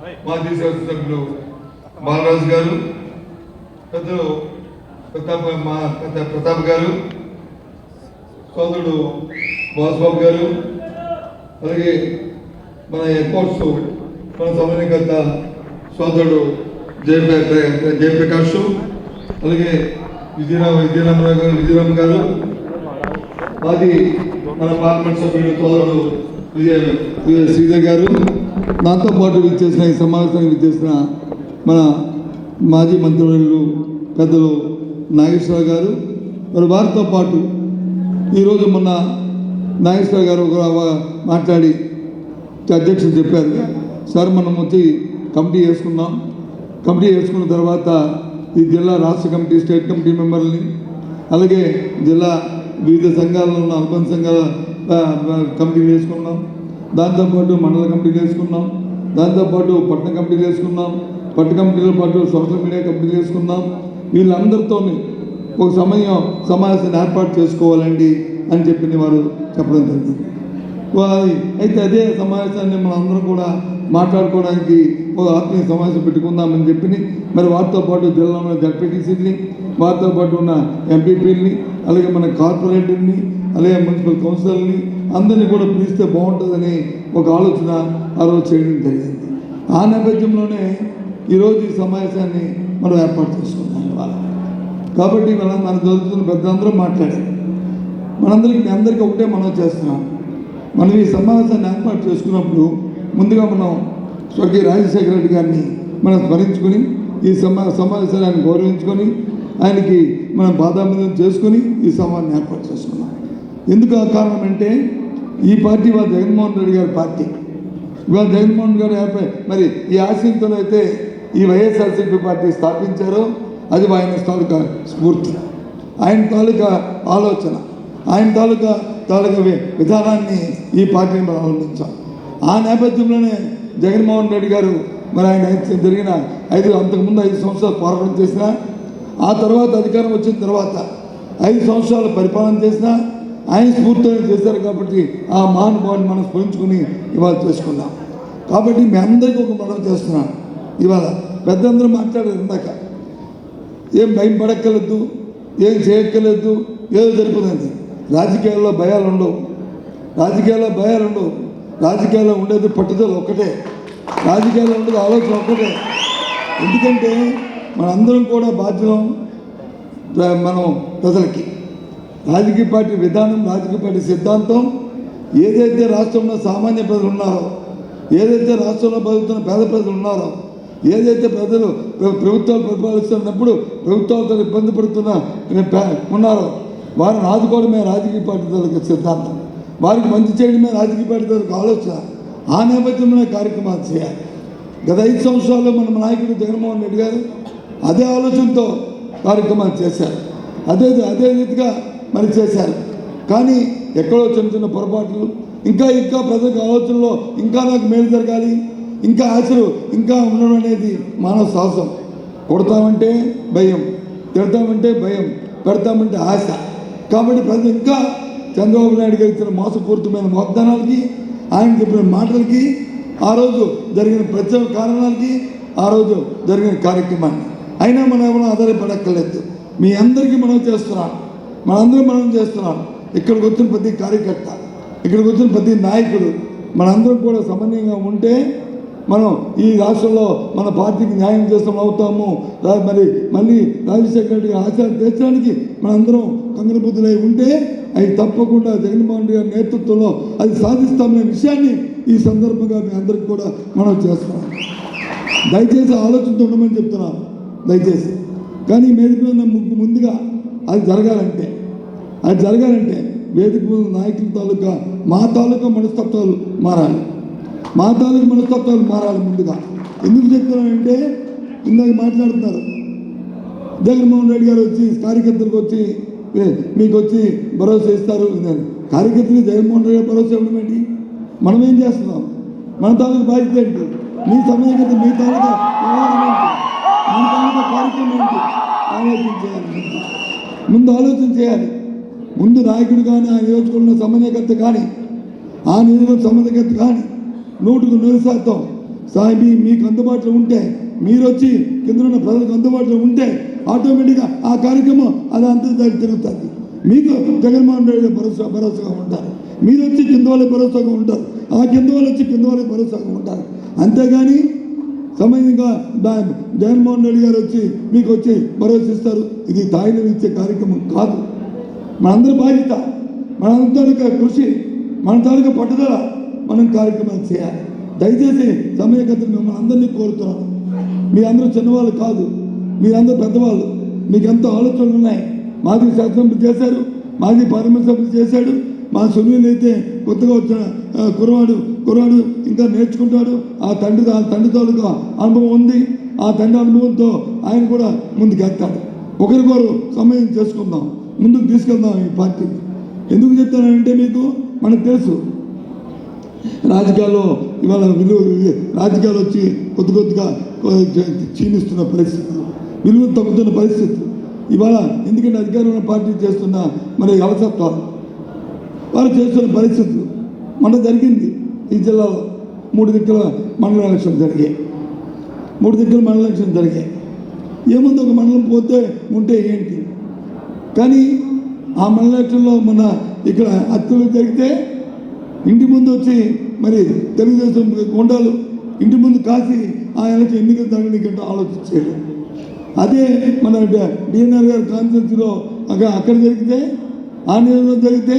మాజీ శాసనసభ్యులు బాలరాజు గారు పెద్దలు ప్రతాప్ మా పెద్ద ప్రతాప్ గారు సోదరుడు బాసుబాబు గారు అలాగే మన ఎయిర్పోర్ట్స్ మన సమన్వయకర్త సోదరుడు జయ జయప్రకాష్ అలాగే విజయరామ విజయరామరావు గారు విజయరామ్ గారు మాది మన పార్లమెంట్ సభ్యుడు సోదరుడు విజయ విజయ శ్రీధర్ గారు దాంతో పాటు విచ్చేసిన ఈ సమావేశానికి విచ్చేసిన మన మాజీ మంత్రివర్యులు పెద్దలు నాగేశ్వరరావు గారు. మరి వారితో పాటు ఈరోజు మొన్న నాగేశ్వరరావు గారు ఒక మాట్లాడి అధ్యక్షుడు చెప్పారు. సార్ మనం వచ్చి కమిటీ వేసుకున్నాం కమిటీ వేసుకున్న తర్వాత ఈ జిల్లా రాష్ట్ర కమిటీ స్టేట్ కమిటీ మెంబర్ని అలాగే జిల్లా వివిధ సంఘాలలో ఉన్న అనుబంధ సంఘాల కమిటీ వేసుకున్నాం. దాంతోపాటు మండల కమిటీ వేసుకున్నాం దాంతోపాటు పట్టణ కమిటీ వేసుకున్నాం పట్టణ కమిటీతో పాటు సోషల్ మీడియా కమిటీ వేసుకున్నాం వీళ్ళందరితో ఒక సమయం సమావేశాన్ని ఏర్పాటు చేసుకోవాలండి అని చెప్పి వారు చెప్పడం జరిగింది. అయితే అదే సమావేశాన్ని మనం అందరం కూడా మాట్లాడుకోవడానికి ఒక ఆత్మీయ సమావేశం పెట్టుకుందామని చెప్పి మరి వారితో పాటు జిల్లాలో జడ్పీటీసీని వారితో పాటు ఉన్న ఎంపీపీని అలాగే మన కార్పొరేటర్ని అలాగే మున్సిపల్ కౌన్సిలర్ని అందరినీ కూడా పిలిస్తే బాగుంటుందని ఒక ఆలోచన ఆ రోజు చేయడం జరిగింది. ఆ నేపథ్యంలోనే ఈరోజు ఈ సమావేశాన్ని మనం ఏర్పాటు చేసుకున్నాం ఇవాళ. కాబట్టి మనం మన జరుగుతున్న పెద్దందరూ మాట్లాడారు. మనందరికి అందరికీ ఒకటే మనం చేస్తున్నాం మనం ఈ సమావేశాన్ని ఏర్పాటు చేసుకున్నప్పుడు ముందుగా మనం స్వర్గీయ రాజశేఖర రెడ్డి గారిని మనం స్మరించుకొని ఈ సమా సమావేశాన్ని ఆయన గౌరవించుకొని ఆయనకి మనం బాధాబంధం చేసుకొని ఈ సమాన్ని ఏర్పాటు చేసుకున్నాం. ఎందుకు ఆ కారణం అంటే ఈ పార్టీ వాళ్ళ జగన్మోహన్ రెడ్డి గారి పార్టీ. ఇవాళ జగన్మోహన్ గారు యాభై మరి ఈ ఆశయంతో అయితే ఈ వైఎస్ఆర్సీపీ పార్టీ స్థాపించారో అది ఆయన తాలూకా స్ఫూర్తి. ఆయన తాలూకా ఆలోచన. ఆయన తాలూకా తాలూకా విధానాన్ని ఈ పార్టీని మనం అవలంబించాం. ఆ నేపథ్యంలోనే జగన్మోహన్ రెడ్డి గారు మరి ఆయన ఐదు- జరిగిన ఐదు అంతకుముందు ఐదు సంవత్సరాలు పోరాటం చేసిన ఆ తర్వాత అధికారం వచ్చిన తర్వాత ఐదు సంవత్సరాలు పరిపాలన చేసిన ఆయన స్ఫూర్తితో చేశారు కాబట్టి ఆ మహానుభావాన్ని మనం స్మరించుకుని ఇవాళ చేసుకున్నాం కాబట్టి మీ అందరికీ ఒక మనం చేస్తున్నాను. ఇవాళ పెద్దందరూ మాట్లాడారు ఇందాక. ఏం భయం పడక్కర్లేదు ఏం చేయక్కర్లేదు ఏదో జరుగుతుంది రాజకీయాల్లో భయాలు ఉండవు. రాజకీయాల్లో భయాలు ఉండవు. రాజకీయాల్లో ఉండేది పట్టుదల ఒక్కటే. రాజకీయాల్లో ఉండేది ఆలోచన ఒక్కటే. ఎందుకంటే మనందరం కూడా బాధ్యం మనం ప్రజలకి. రాజకీయ పార్టీ విధానం రాజకీయ పార్టీ సిద్ధాంతం ఏదైతే రాష్ట్రంలో సామాన్య ప్రజలు ఉన్నారో ఏదైతే రాష్ట్రంలో బతుకుతున్న పేద ప్రజలు ఉన్నారో ఏదైతే ప్రజలు ప్రభుత్వాలు పరిపాలిస్తున్నప్పుడు ప్రభుత్వాలతో ఇబ్బంది పడుతున్న ఉన్నారో వారిని ఆదుకోవడమే రాజకీయ పార్టీ తాలూకా సిద్ధాంతం. వారికి మంచి చేయడమే రాజకీయ పార్టీ తాలూకా ఆలోచన. ఆ నేపథ్యంలోనే కార్యక్రమాలు చేయాలి. గత ఐదు సంవత్సరాల్లో మన నాయకుడు జగన్మోహన్ రెడ్డి గారు అదే ఆలోచనతో కార్యక్రమాలు చేశారు. అదే అదే రీతిగా మరి చేశారు. కానీ ఎక్కడో చిన్న చిన్న పొరపాట్లు ఇంకా ఇంకా ప్రజలకు ఆలోచనలో ఇంకా నాకు మేలు జరగాలి ఇంకా ఆశలు ఇంకా ఉండడం అనేది మానవ సాహసం. కొడతామంటే భయం తిడతామంటే భయం పెడతామంటే ఆశ. కాబట్టి ప్రజలు ఇంకా చంద్రబాబు నాయుడు గారు ఇచ్చిన మోసపూరితమైన వాగ్దానాలకి ఆయన చెప్పిన మాటలకి ఆ రోజు జరిగిన ప్రత్యేక కారణాలకి ఆ రోజు జరిగిన కార్యక్రమాన్ని. అయినా మనం ఎవరో ఆధారపడక్కర్లేదు. మీ అందరికీ మనం చేస్తున్నాం. మనందరం మనం చేస్తున్నాం. ఇక్కడికి వచ్చిన ప్రతి కార్యకర్త ఇక్కడికి వచ్చిన ప్రతి నాయకుడు మనందరం కూడా సమన్వయంగా ఉంటే మనం ఈ రాష్ట్రంలో మన పార్టీకి న్యాయం చేస్తాం అవుతాము. మరి మళ్ళీ రాజశేఖర రెడ్డి ఆచారం తీర్చడానికి మనందరం కంగనబుద్ధులై ఉంటే అవి తప్పకుండా జగన్మోహన్ రెడ్డి గారి నేతృత్వంలో అది సాధిస్తామనే విషయాన్ని ఈ సందర్భంగా మీ అందరికి కూడా మనం చేస్తున్నాం. దయచేసి ఆలోచనతో ఉండమని చెప్తున్నాను. దయచేసి. కానీ వేదిక మీద ముగ్గు ముందుగా అది జరగాలంటే అది జరగాలంటే వేదిక నాయకుల తాలూకా మా తాలూకా మనస్తత్వాలు మారాలి. మా తాలూకా మనస్తత్వాలు మారాలి ముందుగా. ఎందుకు చెప్తున్నానంటే ఇందాక మాట్లాడుతున్నారు. జగన్మోహన్ రెడ్డి గారు వచ్చి కార్యకర్తలకు వచ్చి మీకు వచ్చి భరోసా ఇస్తారు కార్యకర్తలు జగన్మోహన్ రెడ్డి భరోసా ఇవ్వడం ఏంటి? మనం ఏం చేస్తున్నాం? మన తాలూకు బాధ్యత ఏంటి? మీ సమయగత మీ తాలూకా వ్యవహారం ఏంటి? మీ తాలూకా కార్యక్రమం ఏంటి? ఆలోచించాలి. ముందు ఆలోచన చేయాలి. ముందు నాయకుడు కానీ ఆ నియోజకవర్గంలో సమన్వయకర్త కానీ ఆ నియోజకవర్గ సమన్వయకర్త కానీ నూటుకు నూరు శాతం సాయి మీకు అందుబాటులో ఉంటే మీరు వచ్చి కింద ఉన్న ప్రజలకు అందుబాటులో ఉంటే ఆటోమేటిక్గా ఆ కార్యక్రమం అది అంతర్జాతి తిరుగుతుంది. మీకు జగన్మోహన్ రెడ్డి భరోసా భరోసాగా ఉంటారు. మీరు వచ్చి కింద వాళ్ళకి భరోసాగా ఉంటారు. ఆ కింద వాళ్ళు వచ్చి కింద వాళ్ళకి భరోసాగా ఉంటారు. అంతేగాని సమయంగా దా- జగన్మోహన్ రెడ్డి గారు వచ్చి మీకు వచ్చి భరోసిస్తారు ఇది తాయిలు ఇచ్చే కార్యక్రమం కాదు. మనందరి బాధ్యత మనందరి తాలూకా కృషి మన తాలూకా పట్టుదల మనం కార్యక్రమాలు చేయాలి. దయచేసి సమయగత మిమ్మల్ని అందరినీ కోరుతున్నాను. మీ అందరూ చిన్నవాళ్ళు కాదు మీరందరూ పెద్దవాళ్ళు. మీకు ఎంతో ఆలోచనలు ఉన్నాయి. మాది శాసనసభ్యులు చేశారు మాది పార్లమెంట్ సభ్యులు చేశాడు. మా సునీల్ అయితే కొత్తగా వచ్చిన కురవాడు కుర్రాడు ఇంకా నేర్చుకుంటాడు. ఆ తండ్రి ఆ తండ్రి తాలూకా అనుభవం ఉంది. ఆ తండ్రి అనుభవంతో ఆయన కూడా ముందుకెళ్తాడు ఒకరికొకరు సమయం చేసుకుందాం. ముందుకు తీసుకెళ్దాం ఈ పార్టీ. ఎందుకు చెప్తానంటే మీకు మనకు తెలుసు. రాజకీయాల్లో ఇవాళ విలువ రాజకీయాలు వచ్చి కొద్ది కొద్దిగా క్షీణిస్తున్న పరిస్థితులు విలువ తగ్గుతున్న పరిస్థితులు ఇవాళ ఎందుకంటే అధికారంలో పార్టీ చేస్తున్న మరి అలసత్వాలు వాళ్ళు చేస్తున్న పరిస్థితులు మన జరిగింది. ఈ జిల్లాలో మూడు దిక్కుల మండల ఎలక్షన్ జరిగాయి. మూడు దిక్కుల మండల ఎలక్షన్ జరిగాయి. ఏముంది ఒక మండలం పోతే ఉంటే ఏంటి? కానీ ఆ మండల ఎలక్షన్లో మన ఇక్కడ హత్యలు జరిగితే ఇంటి ముందు వచ్చి మరి తెలుగుదేశం గుండాలు ఇంటి ముందు కాసి ఆ ఎలక్షన్ ఎన్నికలు జరగడానికి ఆలోచించారు. అదే మన డిఎన్ఆర్ గారి కాన్స్టిట్యూన్సీలో అక్కడ అక్కడ జరిగితే ఆ నియోజకవర్గంలో జరిగితే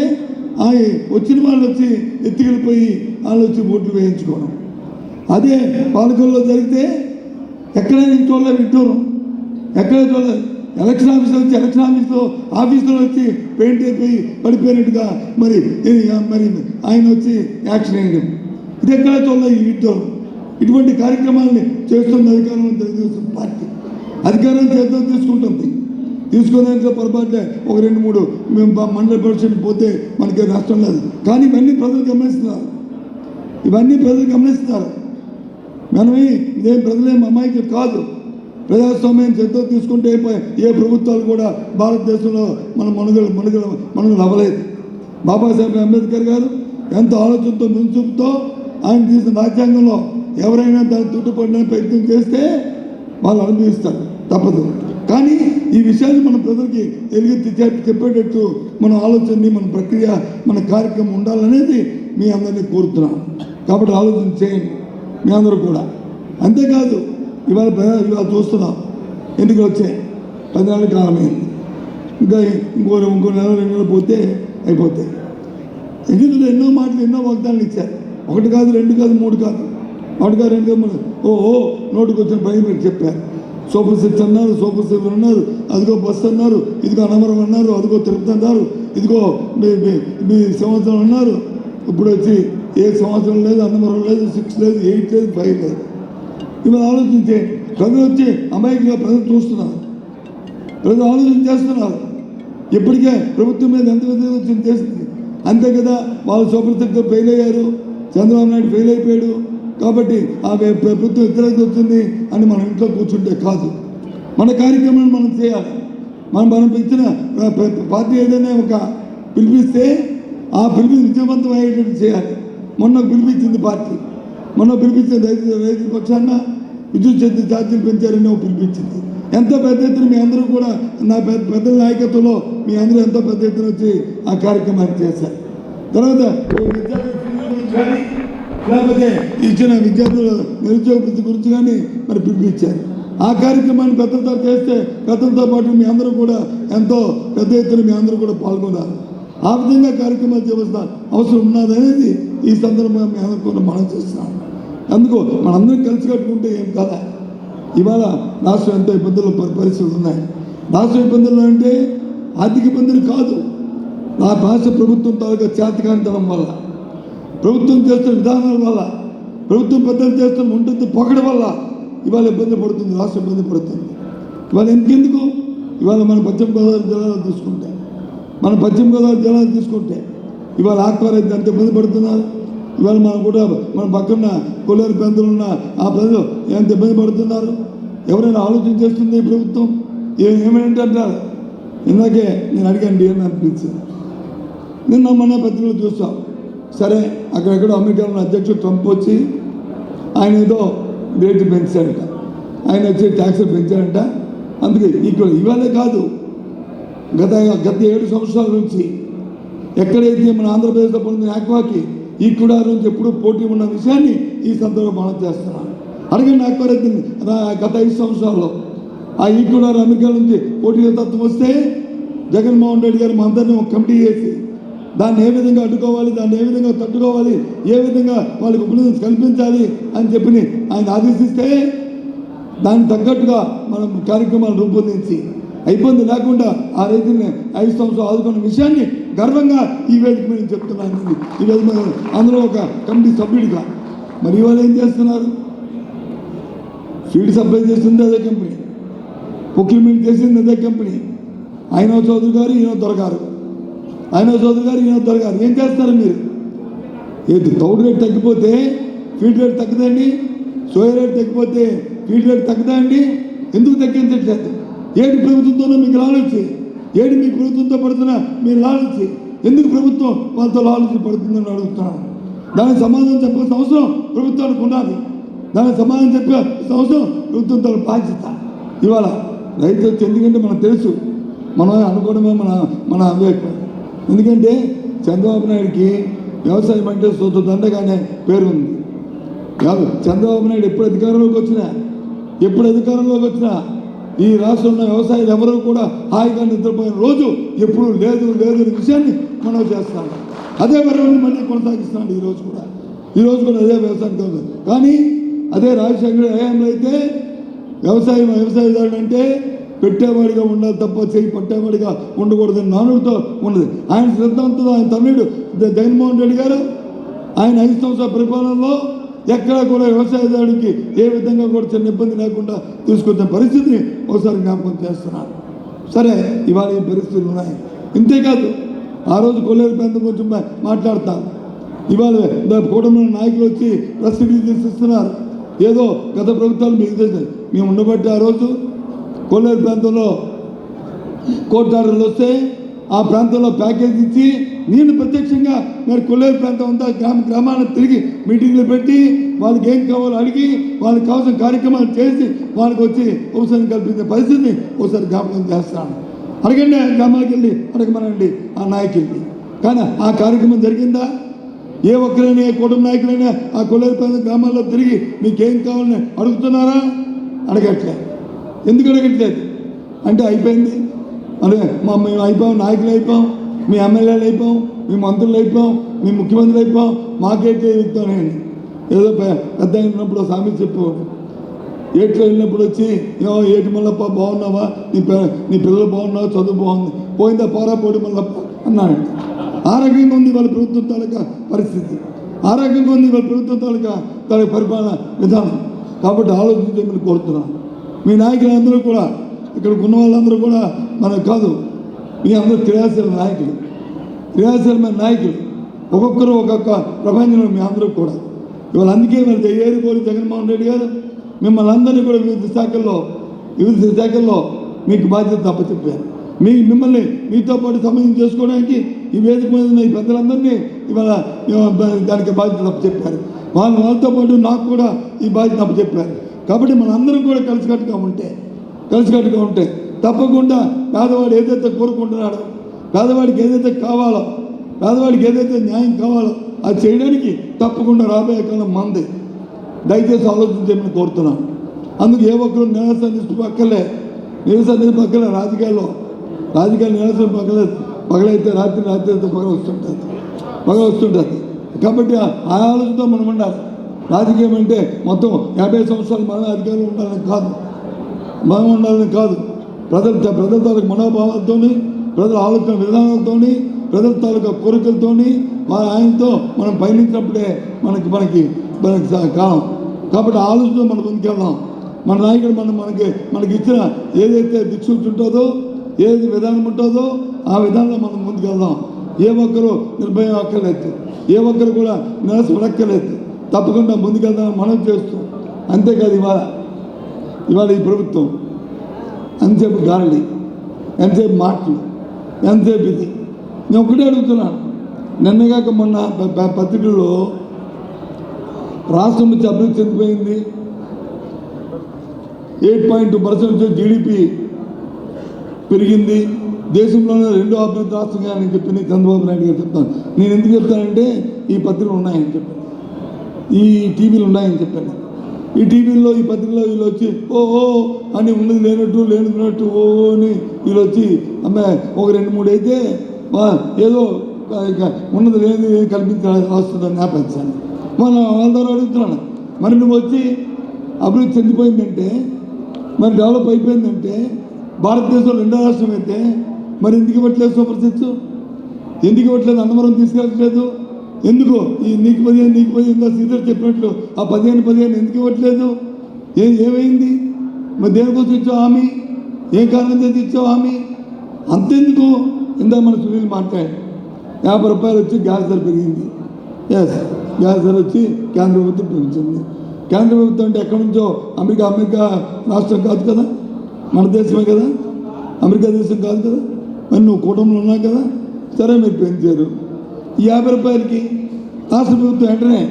ఆయన వచ్చిన వాళ్ళు వచ్చి ఎత్తుకెళ్ళిపోయి వాళ్ళు వచ్చి ఓట్లు వేయించుకోవడం. అదే పాలకొల్లో జరిగితే ఎక్కడైనా చూడలేదు వింటూరు ఎక్కడ చూడలేదు ఎలక్షన్ ఆఫీసర్ వచ్చి ఎలక్షన్ ఆఫీస్లో ఆఫీసులో వచ్చి పెయింట్ అయిపోయి పడిపోయినట్టుగా మరి మరి ఆయన వచ్చి యాక్షన్ వేయడం. ఇది ఎక్కడ చూడలేదు ఈ వింటూరు ఇటువంటి కార్యక్రమాలని చేస్తుంది అధికారం తెలుగుదేశం పార్టీ. అధికారం చేద్దాం తీసుకుంటుంది. తీసుకోవడానికి పొరపాటులే. ఒక రెండు మూడు మేము మండల పరిషత్ పోతే మనకి నష్టం లేదు. కానీ ఇవన్నీ ప్రజలు గమనిస్తున్నారు. ఇవన్నీ ప్రజలు గమనిస్తున్నారు. మనమే ఇదేం ప్రజలేం అమాయకులు కాదు. ప్రజాస్వామ్యం చేత్తో తీసుకుంటే ఏ ప్రభుత్వాలు కూడా భారతదేశంలో మన మనుగడ మనుగడ మనుగడ అవ్వలేదు. బాబాసాహెబ్ అంబేద్కర్ గారు ఎంతో ఆలోచనతో ముంచుతో ఆయన తీసిన రాజ్యాంగంలో ఎవరైనా దాన్ని తుట్టుపడిన ప్రయత్నం చేస్తే వాళ్ళు అనుభవిస్తారు. తప్పదు. కానీ ఈ విషయాన్ని మన ప్రజలకి ఎలుగెత్తి చెప్పేటట్టు మన ఆలోచనని మన ప్రక్రియ మన కార్యక్రమం ఉండాలనేది మీ అందరినీ కోరుతున్నాం. కాబట్టి ఆలోచన చేయండి మీ అందరూ కూడా. అంతేకాదు ఇవాళ ఇవాళ చూస్తున్నాం ఎన్నికలు వచ్చాయి. పది నెలల కాలమైంది ఇంకా ఇంకో ఇంకో నెల రెండు నెలలు పోతే అయిపోతాయి. ఎన్నికలు ఎన్నో మాటలు ఎన్నో వాగ్దానాలు ఇచ్చారు. ఒకటి కాదు రెండు కాదు మూడు కాదు. ఒకటి కాదు రెండు కాదు మూడు ఓ ఓ నోటుకు వచ్చిన పని మీరు చెప్పారు. సూపర్ సిక్స్ అన్నారు సూపర్ సెవెన్ అన్నారు అదిగో బస్ అన్నారు ఇదిగో అనవరం అన్నారు అదిగో తిరుపతి అన్నారు ఇదిగో మీ మీ- సంవత్సరం అన్నారు. ఇప్పుడు వచ్చి ఏ సంవత్సరం లేదు అన్నవరం లేదు సిక్స్ లేదు ఎయిట్ లేదు ఫైవ్ లేదు. ఇవాళ ఆలోచించే ప్రజలు వచ్చి అమాయకంగా ప్రజలు చూస్తున్నారు. ప్రజలు ఆలోచన చేస్తున్నారు. ఇప్పటికే ప్రభుత్వం మీద ఎంత వ్యతిరేకత చేసింది? అంతే కదా వాళ్ళు సూపర్ ఫెయిల్ అయ్యారు చంద్రబాబు నాయుడు ఫెయిల్ అయిపోయాడు. కాబట్టి ఆ ప్రభుత్వం వ్యతిరేకత వచ్చింది అని మనం ఇంట్లో కూర్చుంటే కాదు. మన కార్యక్రమాన్ని మనం చేయాలి. మనం మనం ఇచ్చిన పార్టీ ఏదైనా ఒక పిలిపిస్తే ఆ పిలిపి విజయవంతం అయ్యేటట్టు చేయాలి. మొన్న పిలిపించింది పార్టీ. మొన్న పిలిపించింది రైతు రైతుల పక్షాన విద్యుత్ శక్తి ఛార్జీలు పెంచారని పిలిపించింది. ఎంత పెద్ద ఎత్తున మీ అందరూ కూడా నా పెద్ద పెద్దల నాయకత్వంలో మీ అందరూ ఎంతో పెద్ద ఎత్తున వచ్చి ఆ కార్యక్రమాన్ని చేశారు. తర్వాత ఈ లేకపోతే ఇచ్చిన విద్యార్థుల నిరుద్యోగ వృత్తి గురించి కానీ మరి పిలిపించారు. ఆ కార్యక్రమాన్ని పెద్దలతో చేస్తే పెద్దలతో పాటు మీ అందరూ కూడా ఎంతో పెద్ద ఎత్తున మీ అందరూ కూడా పాల్గొన్నారు ఆ విధంగా కార్యక్రమాలు చేస్తా అవసరం ఉన్నదనేది ఈ సందర్భంగా మీ అందరూ కూడా మనం చేస్తున్నాం. అందుకు మనందరం కలిసి కట్టుకుంటే ఏం కదా? ఇవాళ రాష్ట్రం ఎంతో ఇబ్బందులు పరి- పరిస్థితులు ఉన్నాయి. రాష్ట్ర ఇబ్బందులు అంటే ఆర్థిక ఇబ్బందులు కాదు. నా రాష్ట్ర ప్రభుత్వం తాలూకా చేతకానితనం వల్ల. ప్రభుత్వం చేస్తున్న విధానాల వల్ల ప్రభుత్వం పెద్దలు చేస్తున్న ఉంటుంది పొగడం వల్ల ఇవాళ ఇబ్బంది పడుతుంది రాష్ట్ర ఇబ్బంది పడుతుంది. ఇవాళ ఎందుకెందుకు? ఇవాళ మన పశ్చిమ గోదావరి జిల్లాలో తీసుకుంటే మన పశ్చిమ గోదావరి జిల్లాలో తీసుకుంటే ఇవాళ ఆక్వార్ ఎంత ఇబ్బంది పడుతున్నారు? ఇవాళ మనం కూడా మన పక్కన కొల్లేరు ప్రాంతంలో ఉన్న ఆ ప్రజలు ఎంత ఇబ్బంది పడుతున్నారు? ఎవరైనా ఆలోచన చేస్తుంది ప్రభుత్వం? ఏ- ఏమేంటి అంటారు. ఇందాకే నేను అడిగాను డిఎన్ అనిపించింది నిన్న మొన్న పత్రికలు చూస్తాం సరే అక్కడెక్కడో అమెరికాలో అధ్యక్షుడు ట్రంప్ వచ్చి ఆయన ఏదో రేటు పెంచాడంట. ఆయన వచ్చి ట్యాక్స్ పెంచాడంట. అందుకే ఇక్కడ ఇవాళే కాదు గత గత ఏడు సంవత్సరాల నుంచి ఎక్కడైతే మన ఆంధ్రప్రదేశ్లో పొందిన ఆక్వాకి ఈ కూడా నుంచి ఎప్పుడూ పోటీ ఉన్న విషయాన్ని ఈ సందర్భంగా మనం చేస్తున్నాను అడగండి ఆక్వా గత ఐదు సంవత్సరాల్లో ఆ ఈ కూడా అమెరికా నుంచి పోటీ తత్వం వస్తే జగన్మోహన్ రెడ్డి గారు మా అందరినీ ఒక కమిటీ చేసి దాన్ని ఏ విధంగా అడ్డుకోవాలి దాన్ని ఏ విధంగా తట్టుకోవాలి ఏ విధంగా వాళ్ళకి ఉపనిధి కల్పించాలి అని చెప్పి ఆయన ఆదేశిస్తే దానికి తగ్గట్టుగా మనం కార్యక్రమాలు రూపొందించి ఇబ్బంది లేకుండా ఆ రైతుల్ని ఐదు సంవత్సరాలు ఆదుకున్న విషయాన్ని గర్వంగా ఈ వేదిక మీద చెప్తున్నాను. ఈ వేదిక మీద అందులో ఒక కమిటీ సభ్యుడిగా. మరి ఇవాళ ఏం చేస్తున్నారు? సీడ్ సప్లై చేస్తుంది అదే కంపెనీ. ప్రొక్యూర్మెంట్ చేసింది అదే కంపెనీ. ఆయన చౌదరి గారు ఈయన దొరగారు. ఆయన చౌదరి గారు ఈయన దొరగారు ఏం చేస్తారు మీరు? ఏంటి తౌడు రేట్ తగ్గిపోతే ఫీడ్ రేట్ తగ్గదండి? సోయా రేట్ తగ్గిపోతే ఫీడ్ రేట్ తగ్గదండి ఎందుకు తగ్గించట్లేదు ఏడు ప్రభుత్వంతోనో మీకు లాలొచ్చి ఏడు మీ ప్రభుత్వంతో పడుతున్నా మీరు లాలొచ్చి ఎందుకు ప్రభుత్వం వాళ్ళతో లాలొచ్చి పడుతుందని అడుగుతున్నాను దానికి సమాధానం చెప్పాల్సిన అవసరం ప్రభుత్వానికి ఉండాలి. దానికి సమాధానం చెప్పే అవసరం ప్రభుత్వం తన బాధ్యత. ఇవాళ రైతు వచ్చి ఎందుకంటే మనకు తెలుసు మనం అనుకోవడమే మన మన అభిప్రాయం. ఎందుకంటే చంద్రబాబు నాయుడికి వ్యవసాయం అంటే సొంత దండగానే పేరు ఉంది కాదు చంద్రబాబు నాయుడు ఎప్పుడు అధికారంలోకి వచ్చినా ఎప్పుడు అధికారంలోకి వచ్చినా ఈ రాష్ట్రంలో వ్యవసాయాలు ఎవరూ కూడా హాయిగా నిద్రపోయిన రోజు ఎప్పుడు లేదు లేదు అనే విషయాన్ని మనం చేస్తాం. అదే వరవని మళ్ళీ కొనసాగిస్తున్నాడు ఈరోజు కూడా. ఈ రోజు కూడా అదే వ్యవసాయం కాదు కానీ అదే రాజశేఖర హయాంలో అయితే వ్యవసాయం వ్యవసాయదారుడు అంటే పెట్టేవాడిగా ఉండాలి తప్ప చేయి పట్టేవాడిగా ఉండకూడదని నానుడితో ఉన్నది. ఆయన సిద్ధాంతంతో ఆయన తమ్ముడు జగన్మోహన్ రెడ్డి గారు. ఆయన ఐదు సంవత్సరాల పరిపాలనలో ఎక్కడ కూడా వ్యవసాయదారుడికి ఏ విధంగా కూడా చిన్న ఇబ్బంది లేకుండా తీసుకొచ్చిన పరిస్థితిని ఒకసారి జ్ఞాపకం చేస్తున్నారు. సరే ఇవాళ ఈ పరిస్థితులు ఉన్నాయి? ఇంతేకాదు ఆ రోజు కొల్లేరు పెద్ద కొంచెం మాట్లాడతాను ఇవాళ కూటమి నాయకులు వచ్చి ప్రెస్ రిలీజ్ ఏదో గత ప్రభుత్వాలు మీకు తెలుసు మేము ఉండబట్టి ఆ రోజు కొల్లేరు ప్రాంతంలో కోర్టు వస్తే ఆ ప్రాంతంలో ప్యాకేజ్ ఇచ్చి నేను ప్రత్యక్షంగా మరి కొల్లేరు ప్రాంతం అంతా గ్రామ గ్రామాన్ని తిరిగి మీటింగ్లు పెట్టి వాళ్ళకి ఏం కావాలో అడిగి వాళ్ళకి కావాల్సిన కార్యక్రమాలు చేసి వాళ్ళకి వచ్చి ఉపశమనం కల్పించే పరిస్థితిని ఒకసారి జ్ఞాపకం చేస్తాను. అడగండి ఆ గ్రామాలకు వెళ్ళి అడగమనండి ఆ నాయకుల్ని కానీ ఆ కార్యక్రమం జరిగిందా? ఏ ఒక్కరైనా ఏ కుటుంబ నాయకులైనా ఆ కొల్లేరు ప్రాంతం గ్రామాల్లో తిరిగి మీకేం కావాలని అడుగుతున్నారా? అడగట్లేదు ఎందుకు అడగట్లేదు అంటే అయిపోయింది. అదే మా మేము అయిపోయాం నాయకులు అయిపోయాం మీ ఎమ్మెల్యేలు అయిపోయాం మీ మంత్రులు అయిపోయాం మీ ముఖ్యమంత్రులు అయిపోయాం మాకైతే చెప్తానండి ఏదో పెద్ద అయినప్పుడు ఉన్నప్పుడు సామెత చెప్పేవాడు ఏట్లో వెళ్ళినప్పుడు వచ్చి ఏమో ఏటి మల్లప్ప బాగున్నావా? నీ నీ పిల్లలు బాగున్నావా? చదువు బాగుంది. పోయిందా పోరా పోటీ మల్లప్ప? అన్నాడు. ఆరోగ్యంగా ఉంది వాళ్ళ ప్రభుత్వం తాలూకా పరిస్థితి. ఆరోగ్యంగా ఉంది వాళ్ళ ప్రభుత్వం తాలూకా తాలూకా పరిపాలన విధానం. కాబట్టి ఆలోచించమని కోరుతున్నాను. మీ నాయకులందరూ కూడా ఇక్కడ ఉన్న వాళ్ళందరూ కూడా మనకు కాదు మీ అందరూ క్రియాశీల నాయకులు. క్రియాశీలమైన నాయకులు. ఒక్కొక్కరు ఒక్కొక్క ప్రపంచంలో మీ అందరూ కూడా. ఇవాళ అందుకే మరి ఏరుకోరు జగన్మోహన్ రెడ్డి గారు మిమ్మల్ని అందరినీ కూడా వివిధ శాఖల్లో వివిధ శాఖల్లో మీకు బాధ్యత తప్పచెప్పారు మీ మిమ్మల్ని మీతో పాటు సంబంధం చేసుకోవడానికి ఈ వేదిక మీద ఉన్న ఈ పెద్దలందరినీ ఇవాళ దానికి బాధ్యత తప్పచెప్పారు వాళ్ళ వాళ్ళతో పాటు నాకు కూడా ఈ బాధ్యత తప్పచెప్పారు కాబట్టి మనందరం కూడా కలిసికట్టుగా ఉంటే కలిసికట్టుగా ఉంటే తప్పకుండా పేదవాడు ఏదైతే కోరుకుంటున్నాడో పేదవాడికి ఏదైతే కావాలో పేదవాడికి ఏదైతే న్యాయం కావాలో అది చేయడానికి తప్పకుండా రాబోయే కాలం మంది. దయచేసి ఆలోచించమని కోరుతున్నాను. అందుకు ఏ ఒక్కరు నిరసన పక్కలే. నిరసన పక్కలే రాజకీయాల్లో. రాజకీయాలు నిరసన పక్కలే. పగలైతే రాత్రి రాత్రి అయితే పగల వస్తుంటుంది పగల వస్తుంటుంది కాబట్టి ఆ ఆలోచనతో మనం ఉండాలి. రాజకీయం అంటే మొత్తం యాభై సంవత్సరాలు మనమే అధికారంలో ఉండాలని కాదు. మనం ఉండాలని కాదు. ప్రజల ప్రజల తాలూకు మనోభావాలతోని ప్రజల ఆలోచన విధానాలతోని ప్రజల తాలూకా కోరికలతోని మా ఆయనతో మనం పయనించినప్పుడే మనకి మనకి మనకి కాలం. కాబట్టి ఆలోచన మనం ముందుకెళ్దాం. మన నాయకుడు మనం మనకి మనకి ఇచ్చిన ఏదైతే దిక్సూచి ఉంటుందో ఏది విధానం ఉంటుందో ఆ విధానంలో మనం ముందుకెళ్దాం. ఏ ఒక్కరు నిర్భయం అక్కర్లేదు. ఏ ఒక్కరు కూడా నిరసపడక్కర్లేదు తప్పకుండా ముందుకెళ్దామని మనం చేస్తూ. అంతేకాదు ఇవాళ ఇవాళ ఈ ప్రభుత్వం ఎంతసేపు గాలి ఎంతసేపు మాటలు ఎంతసేపు ఇది? నేను ఒకటే అడుగుతున్నాను. నిన్నగాక మొన్న పత్రికల్లో రాష్ట్రం నుంచి అభివృద్ధి చెందిపోయింది. Eight point two percent GDP పెరిగింది. దేశంలోనే రెండో అభివృద్ధి రాష్ట్రంగా నేను చెప్పింది చంద్రబాబు నాయుడు గారు చెప్తాను నేను ఎందుకు చెప్తానంటే ఈ పత్రికలు ఉన్నాయని చెప్పాను. ఈ టీవీలు ఉన్నాయని చెప్పాను ఈ టీవీల్లో ఈ పత్రికలో వీళ్ళు వచ్చి ఓ ఓ అని ఉన్నది లేనట్టు లేనున్నట్టు ఓ అని వీళ్ళు వచ్చి అమ్మే ఒక రెండు మూడు అయితే ఏదో ఇక ఉన్నది లేని కల్పించాలి రాస్తుందని నేపథ్యాన్ని మన వాళ్ళ ద్వారా అడుగుతున్నాను. మరి నువ్వు వచ్చి అభివృద్ధి చెందిపోయిందంటే మరి డెవలప్ అయిపోయిందంటే భారతదేశంలో రెండో రాష్ట్రం అయితే మరి ఎందుకు ఇవ్వట్లేదు సూపర్ సిక్స్ ఎందుకు ఇవ్వట్లేదు? అన్నవరం తీసుకెళ్ళట్లేదు? ఎందుకు? ఈ నీకు పదిహేను నీకు పదిహేను సీతర్ చెప్పినట్లు. ఆ పదిహేను పదిహేను ఎందుకు ఇవ్వట్లేదు? ఏ ఏమైంది? మరి దేనికోసం ఇచ్చావు హామీ? ఏ కారణం చేసి ఇచ్చావు హామీ? అంతెందుకు? ఇందా మన సునీల్ మాట్లాడు. యాభై రూపాయలు వచ్చి గ్యాస్ ధర పెరిగింది. ఎస్ గ్యాస్ ధర వచ్చి కేంద్ర ప్రభుత్వం పెంచింది. కేంద్ర ప్రభుత్వం అంటే ఎక్కడి నుంచో? అమెరికా అమెరికా రాష్ట్రం కాదు కదా? మన దేశమే కదా? అమెరికా దేశం కాదు కదా? మరి నువ్వు కూటమిలో ఉన్నావు కదా? సరే మీరు పెంచారు. ఈ యాభై రూపాయలకి రాష్ట్ర ప్రభుత్వం వెంటనే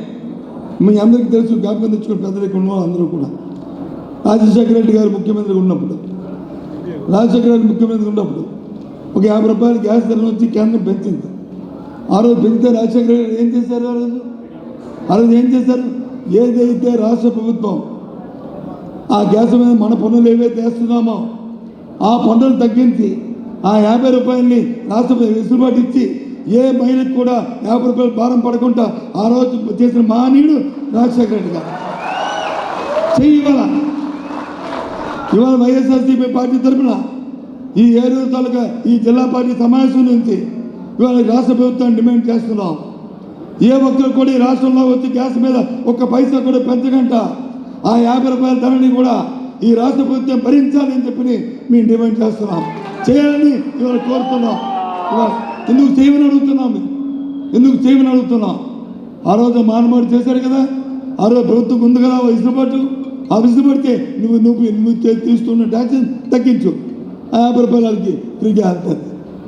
మీ అందరికీ తెలుసు జ్ఞాపకం తెచ్చుకుని పెద్దలకి ఇక్కడ అందరూ కూడా. రాజశేఖర రెడ్డి గారు ముఖ్యమంత్రి ఉన్నప్పుడు. రాజశేఖర రెడ్డి ముఖ్యమంత్రి ఉన్నప్పుడు. ఒక యాభై రూపాయలు గ్యాస్ ధరలు వచ్చి కేంద్రం పెంచింది. ఆ రోజు పెంచితే రాజశేఖర రెడ్డి ఏం చేశారు ఆ రోజు? ఆ రోజు ఏం చేశారు? ఏదైతే రాష్ట్ర ప్రభుత్వం ఆ గ్యాస్ మీద మన పన్నులు ఏవైతే వేస్తున్నామో ఆ పన్నులు తగ్గించి ఆ యాభై రూపాయలని రాష్ట్రపతి వెసులుబాటు ఇచ్చి ఏ మహిళకు కూడా యాభై రూపాయలు భారం పడకుండా ఆ రోజు చేసిన మానీయుడు రాజశేఖర రెడ్డి గారు. చెయ్యి ఇవాళ ఇవాళ వైఎస్ఆర్సీపీ పార్టీ తరఫున ఈ ఏడు తాలూకా ఈ జిల్లా పార్టీ సమావేశం నుంచి ఇవాళ రాష్ట్ర ప్రభుత్వాన్ని డిమాండ్ చేస్తున్నాం. ఏ ఒక్కరు కూడా ఈ రాష్ట్రంలో వచ్చి గ్యాస్ మీద ఒక్క పైసా కూడా పెంచగంట ఆ యాభై రూపాయల ధరని కూడా ఈ రాష్ట్ర ప్రభుత్వం భరించాలి అని చెప్పి మేము డిమాండ్ చేస్తున్నాం. చేయాలని ఇవాళ కోరుతున్నాం. ఇవాళ ఎందుకు చేయమని అడుగుతున్నాం మేము ఎందుకు చేయమని అడుగుతున్నాం ఆ రోజు మానమాడు చేశారు కదా? ఆ రోజు ప్రభుత్వం ఉంది కదా విసులుబాటు ఆ విసులుబాటుకే నువ్వు నువ్వు నువ్వు తీసుకున్న తీస్తున్న తగ్గించు. ఆ యాభై రూపాయలకి ఫ్రీగా వెళ్తుంది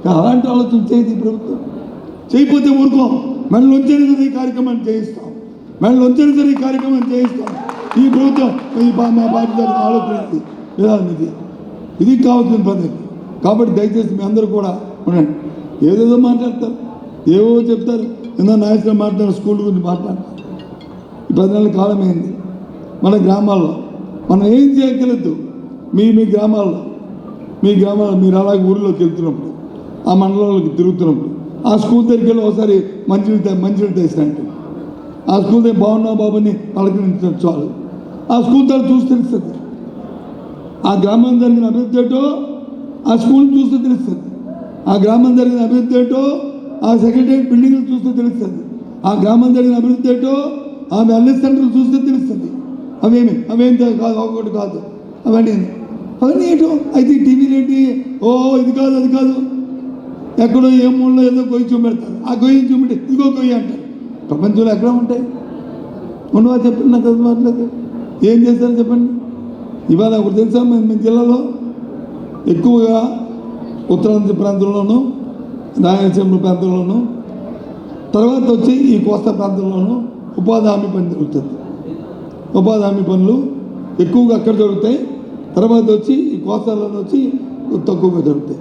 అలాంటి ఆలోచన చేయదు ప్రభుత్వం. చేయకపోతే ఊరుకోం. మెడలు వచ్చేది సరే ఈ కార్యక్రమాన్ని చేయిస్తాం. మెడలు వచ్చేది సరే ఈ కార్యక్రమాన్ని చేయిస్తాం. ఈ ప్రభుత్వం ఈ మా బాధ్యత తరఫున ఆలోచన ఇది. విధానం ఇది ఇది కావాల్సిన పని. కాబట్టి దయచేసి మీ అందరూ కూడా ఉండండి. ఏదేదో మాట్లాడతారు. ఏవో చెప్తారు. ఏదో నాయకులు మాట్లాడారు స్కూల్ గురించి మాట్లాడతారు ఈ పది నెలల కాలం అయింది మన గ్రామాల్లో మనం ఏం చేయగలదు మీ మీ గ్రామాల్లో మీ గ్రామాల్లో మీరు అలాగే ఊరిలోకి వెళ్తున్నప్పుడు ఆ మండలంలోకి తిరుగుతున్నప్పుడు ఆ స్కూల్ దగ్గరికి వెళ్ళి ఒకసారి మంచినీళ్ళు మంచినీళ్ళు తెచ్చినట్టు ఆ స్కూల్ దగ్గర బాగున్నా బాబుని పలకరించడం చాలు. ఆ స్కూల్ దగ్గర చూసి తెలుస్తుంది. ఆ గ్రామం జరిగిన అభివృద్ధి ఆ స్కూల్ చూస్తే తెలుస్తుంది. ఆ గ్రామం జరిగిన అభివృద్ధి ఏంటో ఆ సెక్రటరీ బిల్డింగ్ చూస్తే తెలుస్తుంది. ఆ గ్రామం జరిగిన అభివృద్ధి ఏంటో ఆ వెల్నెస్ సెంటర్ చూస్తే తెలుస్తుంది. అవేమి? అవేం కాదు ఒకటి కాదు. అవన్నీ అవన్నీ ఏంటో? అయితే టీవీలు ఏంటి ఓ ఇది కాదు అది కాదు. ఎక్కడో ఏ మూలలో ఏదో గొయ్యి చూపెడతారు. ఆ గొయ్యి చూపెట్టి ఇదిగో గొయ్యి అంటారు. ప్రపంచంలో ఎక్కడ ఉంటాయి? ఉండవా చెప్పండి నాకు చదువుకోవట్లేదు మాట్లాడదు ఏం చేశారు చెప్పండి. ఇవాళ ఒకటి తెలుసా మన మన జిల్లాలో? ఎక్కువగా ఉత్తరాంధ్ర ప్రాంతంలోను రాయలసీమ ప్రాంతంలోను తర్వాత వచ్చి ఈ కోస్తా ప్రాంతంలోను ఉపాధి హామీ పని జరుగుతుంది. ఉపాధి హామీ పనులు ఎక్కువగా అక్కడ జరుగుతాయి. తర్వాత వచ్చి ఈ కోస్తాలో వచ్చి తక్కువగా జరుగుతాయి.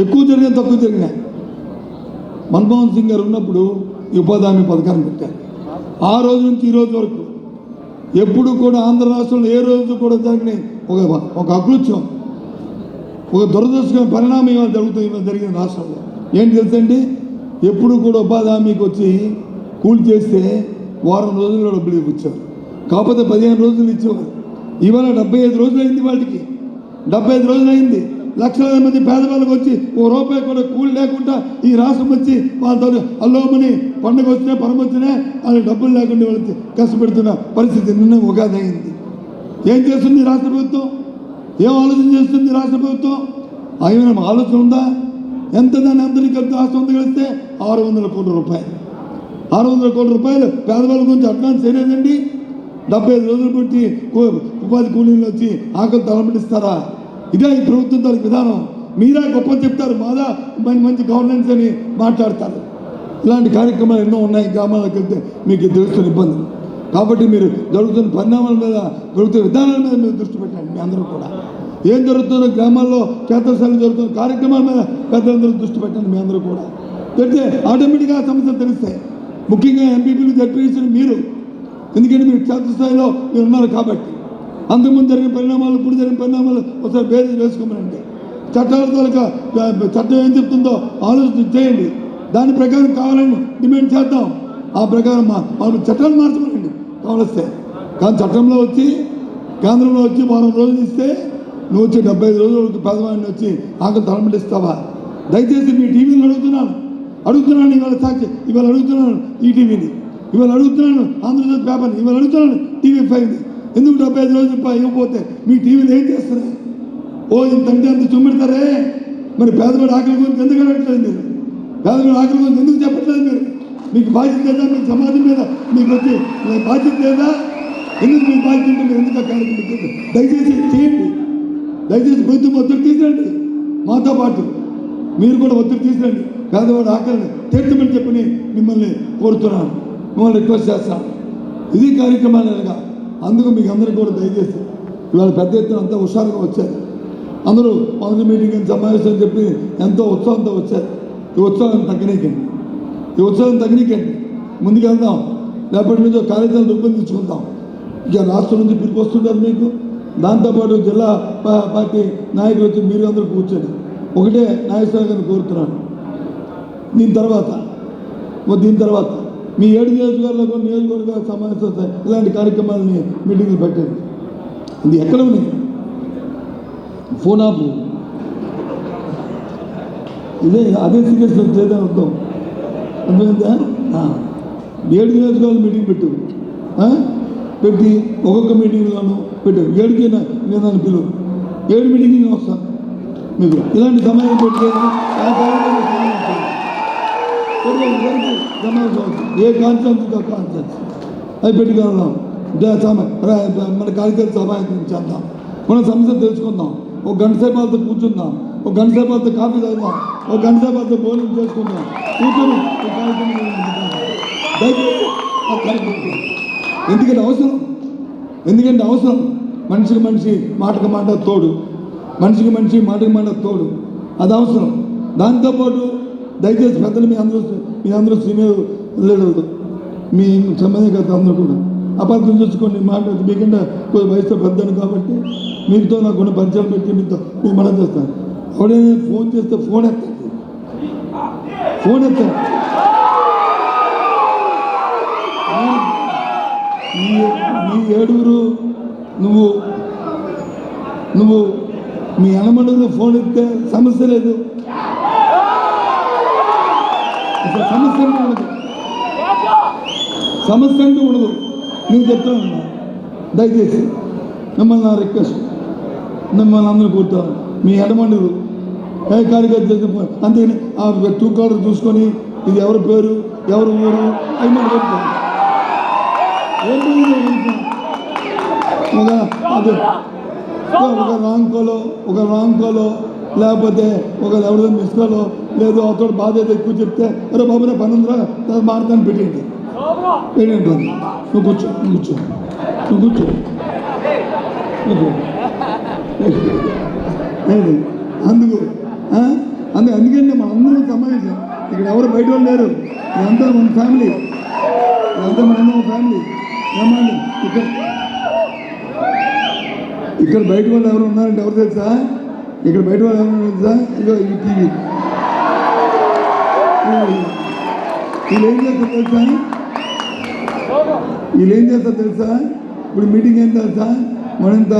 ఎక్కువ జరిగిన తక్కువ జరిగినాయి మన్మోహన్ సింగ్ గారు ఉన్నప్పుడు ఈ ఉపాధి హామీ పథకాన్ని పెట్టారు. ఆ రోజు నుంచి ఈ రోజు వరకు ఎప్పుడు కూడా ఆంధ్ర రాష్ట్రంలో ఏ రోజు కూడా జరిగిన ఒక ఒక అకృత్యం ఒక దురదృష్టమైన పరిణామం ఇవాళ జరుగుతుంది ఇవాళ జరిగిన రాష్ట్రంలో. ఏంటి తెలుసండి? ఎప్పుడు కూడా ఉపాధి హామీకి వచ్చి కూలి చేస్తే వారం రోజుల్లో డబ్బులు ఇచ్చారు కాకపోతే పదిహేను రోజులు ఇచ్చేవారు. ఇవాళ డెబ్బై ఐదు రోజులు అయింది వాళ్ళకి డెబ్బై ఐదు రోజులు అయింది లక్షలాది మంది పేదవాళ్ళకి వచ్చి ఓ రూపాయి కూడా కూలి లేకుండా ఈ రాష్ట్రం వచ్చి వాళ్ళతో అల్లోమని పండుగ వచ్చినా పరం వచ్చినా వాళ్ళకి డబ్బులు లేకుండా వాళ్ళకి కష్టపెడుతున్న పరిస్థితి నిన్న ఉగాది అయింది. ఏం చేస్తుంది ఈ రాష్ట్ర ప్రభుత్వం? ఏం ఆలోచన చేస్తుంది రాష్ట్ర ప్రభుత్వం? ఆయన ఆలోచన ఉందా? ఎంత దాన్ని అందరికీ కలిపి రాష్ట్రం అంతా కలిస్తే ఆరు వందల కోట్ల రూపాయలు. ఆరు వందల కోట్ల రూపాయలు పేదవాళ్ళ గురించి అడ్వాన్స్ చేయలేదండి? డెబ్బై ఐదు రోజులు పెట్టి ఉపాధి కూలీలు వచ్చి ఆకలి తలమటిస్తారా ఇదే ఈ ప్రభుత్వం తాలూకు విధానం. మీరా గొప్ప చెప్తారు. మాదా మంచి మంచి గవర్నెన్స్ అని మాట్లాడతారు. ఇలాంటి కార్యక్రమాలు ఎన్నో ఉన్నాయి. గ్రామాలకు వెళ్తే మీకు తెలుస్తున్న ఇబ్బందులు. కాబట్టి మీరు జరుగుతున్న పరిణామాల మీద జరుగుతున్న విధానాల మీద మీరు దృష్టి పెట్టండి మీ అందరూ కూడా. ఏం జరుగుతుందో గ్రామాల్లో క్షేత్రస్థాయిలో జరుగుతున్న కార్యక్రమాల మీద పెద్దలందరూ దృష్టి పెట్టండి మీ అందరూ కూడా. పెడితే ఆటోమేటిక్గా సమస్యలు తెలుస్తాయి. ముఖ్యంగా ఎంపీపీలు జడ్పీసీలు మీరు. ఎందుకంటే మీరు క్షేత్రస్థాయిలో మీరు ఉన్నారు కాబట్టి. అంతకుముందు జరిగిన పరిణామాలు ఇప్పుడు జరిగిన పరిణామాలు ఒకసారి భేదం వేసుకోమనండి. చట్టాల తాలూకా చట్టం ఏం చెప్తుందో ఆలోచన చేయండి. దాని ప్రకారం కావాలని డిమాండ్ చేద్దాం. ఆ ప్రకారం మా మనం చట్టాలు మార్చమనండి. కావలిస్తే కానీ చట్టంలో వచ్చి కేంద్రంలో వచ్చి వారం రోజులు ఇస్తే నువ్వు వచ్చి డెబ్బై ఐదు రోజులు పేదవాడిని వచ్చి ఆకలి తలమటిస్తావా దయచేసి మీ టీవీని అడుగుతున్నాను. అడుగుతున్నాను ఇవాళ సాక్షి ఇవాళ అడుగుతున్నాను ఈటీవీని ఇవాళ అడుగుతున్నాను ఆంధ్రజ్యోతి పేపర్ని. ఇవాళ అడుగుతున్నాను టీవీ ఫైవ్ని. ఎందుకు డెబ్బై ఐదు రోజులు ఇవ్వకపోతే మీ టీవీలు ఏం చేస్తున్నాయి ఓ ఇంతంటే అంత చుమ్మెడతారే? మరి పేదవాడు ఆకలి గురించి ఎందుకు అడగట్లేదు మీరు? పేదవాడు ఆకలి గురించి ఎందుకు చెప్పట్లేదు మీరు? మీకు బాధ్యత లేదా? మీ సమాధి మీద మీకు వచ్చి బాధ్యత లేదా? ఎందుకు మీకు బాధ్యత ఉంటే మీరు ఎందుకు కార్యక్రమం దయచేసి చేయండి. దయచేసి ప్రభుత్వం ఒత్తిడి తీసుకురండి మాతో పాటు మీరు కూడా ఒత్తిడి తీసుకురండి పేదవాడు ఆకలిని తీర్చమని చెప్పని మిమ్మల్ని కోరుతున్నాను. మిమ్మల్ని రిక్వెస్ట్ చేస్తాను ఇది కార్యక్రమాలు అనగా అందుకు మీకు అందరికీ కూడా దయచేసి ఇవాళ పెద్ద ఎత్తున అంతా హుషారుగా వచ్చారు. అందరూ మొదటి మీటింగ్ అని సమావేశం చెప్పి ఎంతో ఉత్సాహంతో వచ్చారు. ఈ ఉత్సాహం తగ్గనీకండి. ఈ ఉత్సాహం తగ్గనీకండి ముందుకు వెళ్దాం రేపటి నుంచి కార్యక్రమం రూపొందించుకుందాం. ఇక రాష్ట్రం నుంచి పిలుపు వస్తుంటారు మీకు. దాంతోపాటు జిల్లా పార్టీ నాయకులు వచ్చి మీరు అందరూ కూర్చోండి. ఒకటే నాగేశ్వర గారిని కోరుతున్నాను. దీని తర్వాత దీని తర్వాత మీ ఏడు నియోజకవర్గాల్లో కొన్ని నియోజకవర్గాల సమావేశం ఇలాంటి కార్యక్రమాలని మీటింగ్లు పెట్టండి. ఇది ఎక్కడ ఉన్నాయి? ఫోన్ ఆఫ్ ఇదే అదే సీరియస్ చేద్దాం అర్థం. అర్థమైందా ఏడు నియోజకవర్గాలు మీటింగ్ పెట్టు. పెట్టి ఒక్కొక్క మీటింగ్లోనూ పెట్టు. ఏడుకి నేను పిలువు. ఏడు మీటింగ్ నేను వస్తాను మీకు ఇలాంటి సమయం పెట్టి ఏ కాన్ఫరెన్స్ ఆ కాన్ఫరెన్స్ అది పెట్టుకెళ్దాం దే- మన కార్యకర్త సమావేశం చేద్దాం. మన సమస్య తెలుసుకుందాం. ఒక గంట సేపు వాళ్ళతో కూర్చుందాం. ఒక గంట సేపు వాళ్ళతో కాఫీ తాగుదాం. ఒక గంట సేపు వాళ్ళతో భోజనం చేసుకుందాం. కూర్చొని ఈ కార్యక్రమం దయచేసి ఆ కార్యక్రమం ఎందుకంటే అవసరం? ఎందుకంటే అవసరం? మనిషికి మనిషి మాటకు మాట తోడు. మనిషికి మనిషి మాటకు మాట తోడు. అది అవసరం. దాంతోపాటు దయచేసి పెద్దలు మీ అందరూ మీ అందరూ సీనియర్ లీడర్లు మీ సంబంధిత అందరూ కూడా. అపార్థం చూసుకోండి. మాట మీకంటే కొంచెం వయసులో పెద్దను కాబట్టి మీతో నాకు కొన్ని పరిచయాలు పెట్టి మీతో మీకు మనం చేస్తాను ఎవడైనా ఫోన్ చేస్తే ఫోన్ ఎత్తండి ఫోన్ ఎత్తండి ఈ మీ ఏడుగురు నువ్వు నువ్వు మీ అనమడుగురు ఫోన్ ఎత్తే సమస్య లేదు. సమస్య ఉండదు సమస్య అంటూ ఉండదు. నేను చెప్తా ఉన్నా దయచేసి మిమ్మల్ని నా రిక్వెస్ట్ మిమ్మల్ని అందరూ కూర్చోవాలి మీ ఎడమండుగు కార్యకర్త అందుకని ఆ టూ కార్డు చూసుకొని ఇది ఎవరి పేరు ఎవరు ఊరు అవి మనం పెట్టుకోండి ఒక అది. ఒక రాంగ్ కాలో ఒక రాంగ్ కాలో లేకపోతే ఒక ఎవరిదో మిస్ కాలో లేదు అతడు బాధ ఏదో ఎక్కువ చెప్తే అరే బాబు నా పని ఉందిరా తర్వాత మాడతాను పెట్టండి పెట్టండి నువ్వు కూర్చో నువ్వు కూర్చో. నువ్వు కూర్చో. కూర్చో. అందుకు అందు అందుకని మన అందరం సమావేశం. ఇక్కడ ఎవరు బయట వాళ్ళు లేరు. ఇదంతా మన ఫ్యామిలీ. ఇదంతా మన అందరం ఫ్యామిలీ. ఏమండి? ఇక్కడ ఇక్కడ బయట వాళ్ళు ఎవరు ఉన్నారంటే ఎవరు తెలుసా? ఇక్కడ బయట వాళ్ళు ఎవరు తెలుసా? ఇగో ఈ టీవీ. వీళ్ళు ఏం చేస్తారు తెలుసా? వీళ్ళు ఏం చేస్తారు తెలుసా? ఇప్పుడు మీటింగ్ ఏం తెలుసా? మనంత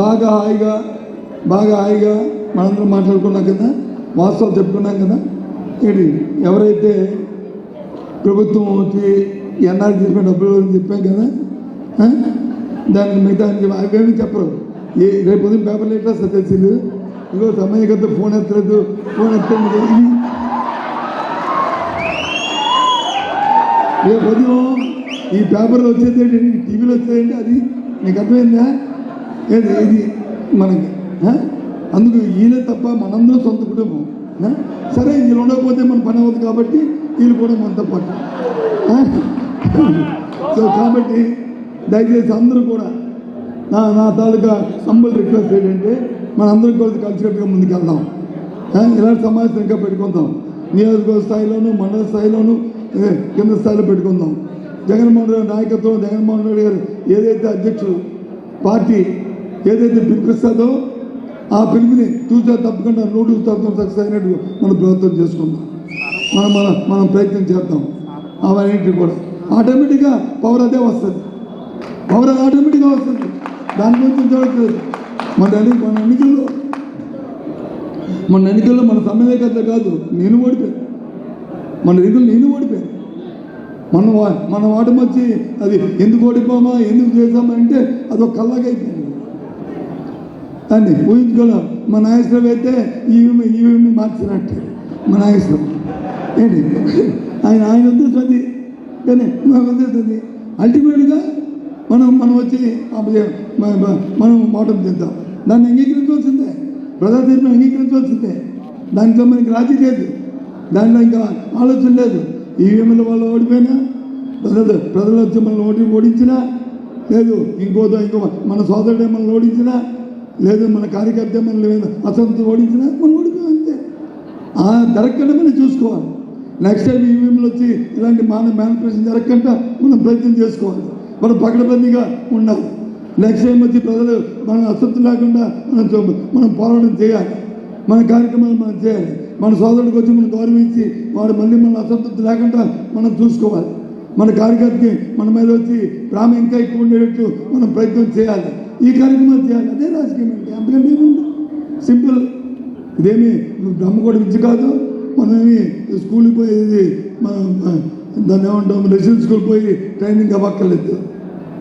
బాగా హాయిగా బాగా హాయిగా మనందరం మాట్లాడుకున్నాం కదా? వాస్తవాలు చెప్పుకున్నాం కదా? ఏంటి? ఎవరైతే ప్రభుత్వం వచ్చి ఎన్ఆర్ తీసుకున్న డబ్బులు అని చెప్పాం కదా? దానికి మిగతా అవేమి చెప్పరు. ఏ రేపు ఉదయం పేపర్లు ఎట్లా వస్తుంది తెలిసింది ఇదిగో సమయం కదా ఫోన్ ఎత్తలేదు. ఫోన్ ఎత్తలేదు ఇది రేపు ఉదయం ఈ పేపర్లు వచ్చేది ఏంటి? టీవీలో వచ్చేది అది నీకు అర్థమైందా? ఏది? ఇది మనకి అందుకు ఈయన తప్ప మనందరం సొంత కుటుంబం సరే వీళ్ళు ఉండకపోతే మన పని అవ్వదు కాబట్టి వీళ్ళు కూడా మనతో పాటు. సో కాబట్టి దయచేసి అందరూ కూడా నా నా తాలూకా సంబల్ రిక్వెస్ట్ ఏంటంటే మన అందరం కూడా కలిసికట్టుగా ముందుకెళ్దాం. ఇలాంటి సమావేశం ఇంకా పెట్టుకుందాం. నియోజకవర్గ స్థాయిలోను మండల స్థాయిలోను కింద స్థాయిలో పెట్టుకుందాం. జగన్మోహన్ రెడ్డి నాయకత్వం జగన్మోహన్ రెడ్డి గారు ఏదైతే అధ్యక్షుడు పార్టీ ఏదైతే పిలిపిస్తుందో ఆ పిలుపుని చూసే తప్పకుండా నూటికి తప్పకుండా సక్సెస్ అయినట్టు మనం ప్రభుత్వం చేసుకుందాం. మనం మన మనం ప్రయత్నం చేద్దాం. అవన్నీ కూడా. ఆటోమేటిక్గా పవర్ అదే వస్తుంది. పవర్ ఆటోమేటిక్గా వస్తుంది. దాని గురించి చూడట్లేదు మన ఎన్ని మన ఎన్నికల్లో మన ఎన్నికల్లో మన సమన్వయకర్త కాదు నేను ఓడిపోయాను. మన ఎన్నికలు నేను ఓడిపోయాను. మన మన వాటం వచ్చి అది ఎందుకు ఓడిపోమా ఎందుకు చేసామా అంటే అదొక కళ్ళగా అయిపోయింది దాన్ని ఊహించుకోలేం మన నాగేశ్వరం అయితే ఈమె ఈమె మార్చినట్టు. మన నాగేశ్వరం ఏంటి? ఆయన ఆయన ఉద్దేశం అది కానీ మాకు ఉద్దేశం అది అల్టిమేట్గా మనం మనం వచ్చి మనం మోటం చేద్దాం. దాన్ని అంగీకరించవలసిందే. ప్రజా తీర్పును అంగీకరించవలసిందే. దాంట్లో మనకి రాజీ లేదు. దాంట్లో ఇంకా ఆలోచన లేదు. ఈవీఎంల వాళ్ళు ఓడిపోయినా ప్రజలు ప్రజలు వచ్చి మనల్ని ఓడి ఓడించినా లేదు ఇంకోదో ఇంకో మన సోదరుడే మనల్ని ఓడించినా లేదు మన కార్యకర్త మనల్ని అసంత ఓడించినా మనం ఓడిపోయాం అంతే. ఆ జరగకుండా మనం చూసుకోవాలి నెక్స్ట్ టైం ఈవీఎంలు వచ్చి ఇలాంటి మాన మేనిఫెస్టేషన్ జరగకుండా మనం ప్రయత్నం చేసుకోవాలి. మనం పకడబందీగా ఉండాలి. నెక్స్ట్ టైం వచ్చి ప్రజలు మనం అసంతృప్తి లేకుండా మనం మనం పోరాటం చేయాలి. మన కార్యక్రమాలు మనం చేయాలి. మన సోదరుడికి వచ్చి మనం గౌరవించి వాడు మళ్ళీ మన అసంతృప్తి లేకుండా మనం చూసుకోవాలి. మన కార్యకర్తకి మన మీద వచ్చి ప్రేమ ఇంకా ఎక్కువ ఉండేటట్టు మనం ప్రయత్నం చేయాలి. ఈ కార్యక్రమాలు చేయాలి. అదే రాజకీయం అంటే. అంతకంటే ఏముంది సింపుల్ ఇదేమి బ్రహ్మ కూడా విద్య కాదు. మనమేమి స్కూల్కి పోయేది మనం దాన్ని ఏమంటాం రెసిడెన్స్ స్కూల్ పోయి ట్రైనింగ్ అవ్వక్కర్లేదు.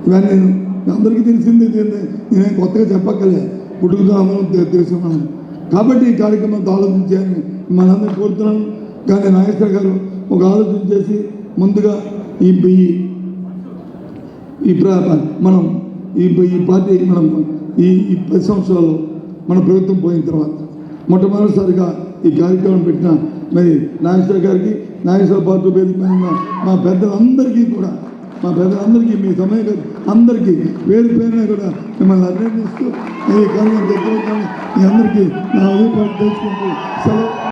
ఇవన్నీ నేను అందరికీ తెలిసింది ఇదేంది. నేనేం కొత్తగా చెప్పక్కర్లే. పుట్టుకుతాము తెలుసుకున్నాను కాబట్టి ఈ కార్యక్రమం ఆలోచించాలని మనందరూ కోరుతున్నాను కానీ నాగేశ్వర గారు ఒక ఆలోచన చేసి ముందుగా ఈ ఈ ఈ ప్ర మనం ఈ ఈ పార్టీ మనం ఈ ఈ పది సంవత్సరాలు మన ప్రభుత్వం పోయిన తర్వాత మొట్టమొదటిసారిగా ఈ కార్యక్రమం పెట్టిన మరి నాగేశ్వర గారికి నాగేశ్వర పార్టీ వేదిక మా పెద్దలందరికీ కూడా మా పెద్దలందరికీ మీ సమయ అందరికీ పేరు పేరున కూడా మిమ్మల్ని అభినందిస్తూ ఈ కార్యక్రమం దగ్గర మీ అందరికీ నా అభిప్రాయం తెలుసుకుంటూ సెలవు